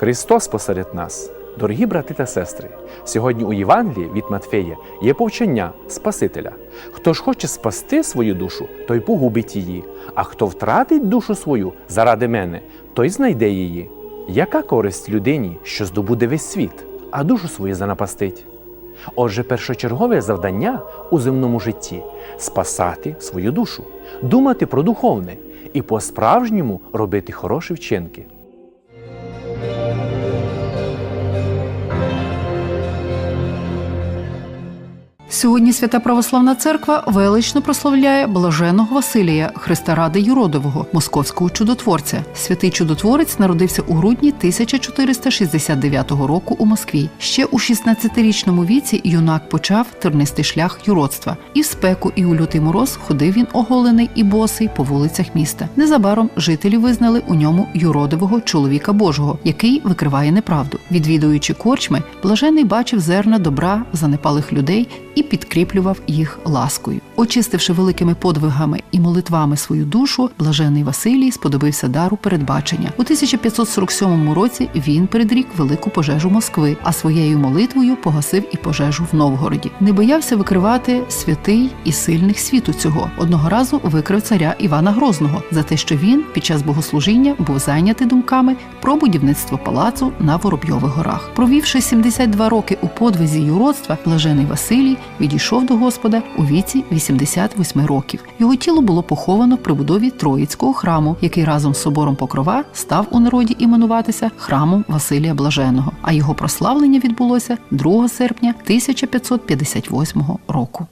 Христос посеред нас. Дорогі брати та сестри, сьогодні у Євангелії від Матфея є повчення Спасителя. Хто ж хоче спасти свою душу, той погубить її, а хто втратить душу свою заради мене, той знайде її. Яка користь людині, що здобуде весь світ, а душу свою занапастить? Отже, першочергове завдання у земному житті спасати свою душу, думати про духовне і по-справжньому робити хороші вчинки. Сьогодні Свята Православна Церква велично прославляє блаженого Василія, Христа Юродового, московського чудотворця. Святий чудотворець народився у грудні 1469 року у Москві. Ще у 16-річному віці юнак почав тернистий шлях юродства. І в спеку, і у лютий мороз ходив він оголений і босий по вулицях міста. Незабаром жителі визнали у ньому юродивого чоловіка Божого, який викриває неправду. Відвідуючи корчми, блажений бачив зерна добра занепалих людей і підкріплював їх ласкою. Очистивши великими подвигами і молитвами свою душу, блажений Василій сподобився дару передбачення. У 1547 році він передрік велику пожежу Москви, а своєю молитвою погасив і пожежу в Новгороді. Не боявся викривати святий і сильних світу цього. Одного разу викрив царя Івана Грозного за те, що він під час богослужіння був зайнятий думками про будівництво палацу на Воробйових горах. Провівши 72 роки у подвизі юродства, блажений Василій відійшов до Господа у віці 88 років. Його тіло було поховано при будові Троїцького храму, який разом з собором Покрова став у народі іменуватися храмом Василія Блаженого. А його прославлення відбулося 2 серпня 1558 року.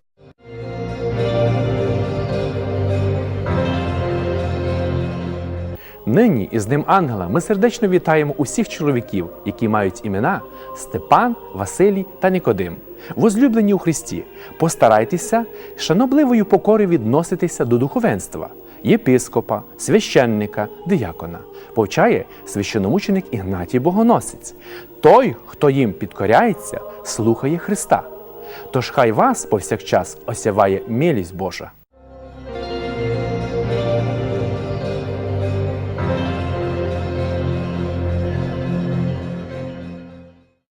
Нині із Днем Ангела ми сердечно вітаємо усіх чоловіків, які мають імена Степан, Василій та Нікодим. Возлюблені у Христі, постарайтеся шанобливою покорою відноситися до духовенства, єпископа, священника, диякона. Повчає священомученик Ігнатій Богоносець. Той, хто їм підкоряється, слухає Христа. Тож хай вас повсякчас осяває милість Божа.